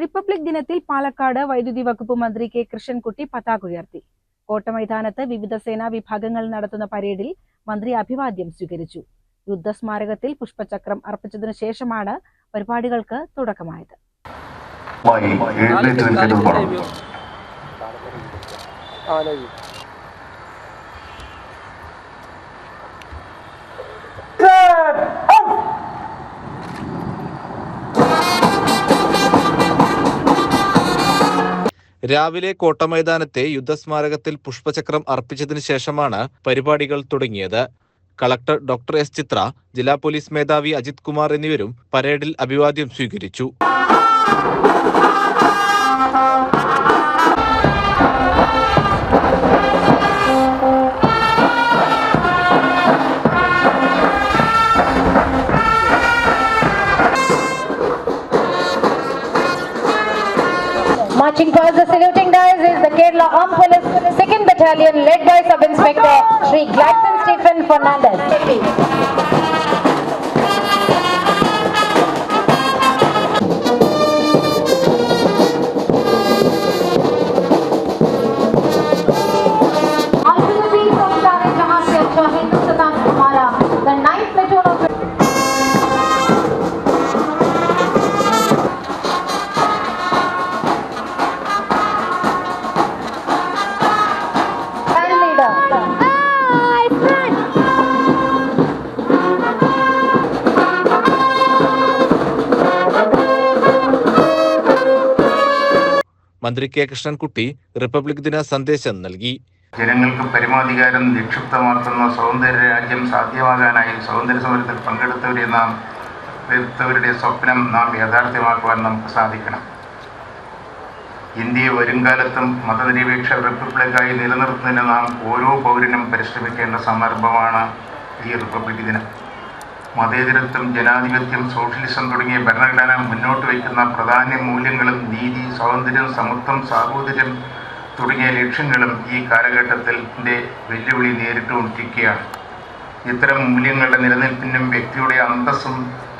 Republic ദിനത്തിൽ പാലക്കാട് വൈദ്യുതി വകുപ്പ് മന്ത്രി കെ കൃഷ്ണൻകുട്ടി പതാക ഉയർത്തി. കോട്ടമൈതാനത്ത് വിവിധ സേനാ വിഭാഗങ്ങൾ നടത്തുന്ന പരേഡിൽ മന്ത്രി അഭിവാദ്യം സ്വീകരിച്ചു. യുദ്ധസ്മാരകത്തിൽ പുഷ്പചക്രം അർപ്പിച്ചതിനു ശേഷമാണ് പരിപാടികൾക്ക് തുടക്കമായത്. എഴുന്നേറ്റ് രാവിലെ കോട്ടമൈതാനത്തെ യുദ്ധസ്മാരകത്തിൽ പുഷ്പചക്രം അർപ്പിച്ചതിനു ശേഷമാണ് പരിപാടികൾ തുടങ്ങിയത്. Collector doctor S. ചിത്ര ജില്ലാ പോലീസ് മേധാവി അജിത് കുമാർ എന്നിവരും പരേഡിൽ അഭിവാദ്യം സ്വീകരിച്ചു. Marching past the saluting dice is the Kerala Armed Police 2nd Battalion led by Sub-Inspector Sri Gladson Stephen Fernandez. മന്ത്രി കെ കൃഷ്ണൻകുട്ടി റിപ്പബ്ലിക് ദിന സന്ദേശം നൽകി. ജനങ്ങൾക്ക് പരമാധികാരം നിക്ഷിപ്തമാക്കുന്ന സൗന്ദര്യ രാജ്യം സാധ്യമാകാനായി സ്വാതന്ത്ര്യ സമരത്തിൽ പങ്കെടുത്തവരെ നാം എടുത്തവരുടെ സ്വപ്നം നാം യാഥാർത്ഥ്യമാക്കുവാൻ നമുക്ക് സാധിക്കണം. ഇന്ത്യയെ വരുംകാലത്തും മതനിരപേക്ഷ റിപ്പബ്ലിക്കായി നിലനിർത്തുന്നതിന് നാം ഓരോ പൗരനും പരിശ്രമിക്കേണ്ട സന്ദർഭമാണ് ഈ റിപ്പബ്ലിക് ദിനം. മതേതരത്വം ജനാധിപത്യം സോഷ്യലിസം തുടങ്ങിയ ഭരണഘടന മുന്നോട്ട് വയ്ക്കുന്ന പ്രധാന മൂല്യങ്ങളും നീതി സ്വാതന്ത്ര്യം സമത്വം സാഹോദര്യം തുടങ്ങിയ ലക്ഷ്യങ്ങളും ഈ കാലഘട്ടത്തിന്റെ വെല്ലുവിളി നേരിട്ടുകൊണ്ടിരിക്കുകയാണ്. ഇത്തരം മൂല്യങ്ങളുടെ നിലനിൽപ്പിനും വ്യക്തിയുടെ അന്തസ്സും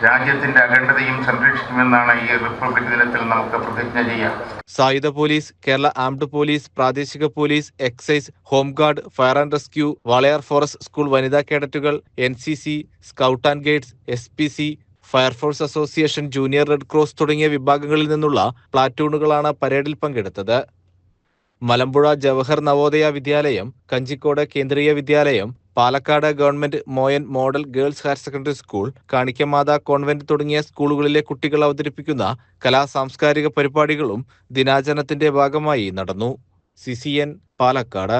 രാജ്യത്തിന്റെ അഖണ്ഡതയും സംരക്ഷിക്കുമെന്നാണ് ഈ റിപ്പബ്ലിക് ദിനത്തിൽ നമുക്ക് പ്രതിജ്ഞ ചെയ്യാം സായുധ പോലീസ് കേരള ആംഡ് പോലീസ് പ്രാദേശിക police excise home guard fire and rescue Walayar forest school വനിതാ കേഡറ്റുകൾ N C C scout and guides S P C fire force association junior red cross തുടങ്ങിയ വിഭാഗങ്ങളിൽ നിന്നുള്ള പ്ലാറ്റൂണുകളാണ് പരേഡിൽ പങ്കെടുത്തത്. Malampuzha Jawahar Navodaya Vidyalaya Kanjikode Kendriya Vidyalaya Palakkad government Moyan model girls higher secondary school Kanikkamatha convent തുടങ്ങിയ സ്കൂളുകളിലെ കുട്ടികൾ അവതരിപ്പിക്കുന്ന കലാ സാംസ്കാരിക പരിപാടികളും ദിനാചരണത്തിന്റെ ഭാഗമായി നടന്നു. സി പാലക്കാട്.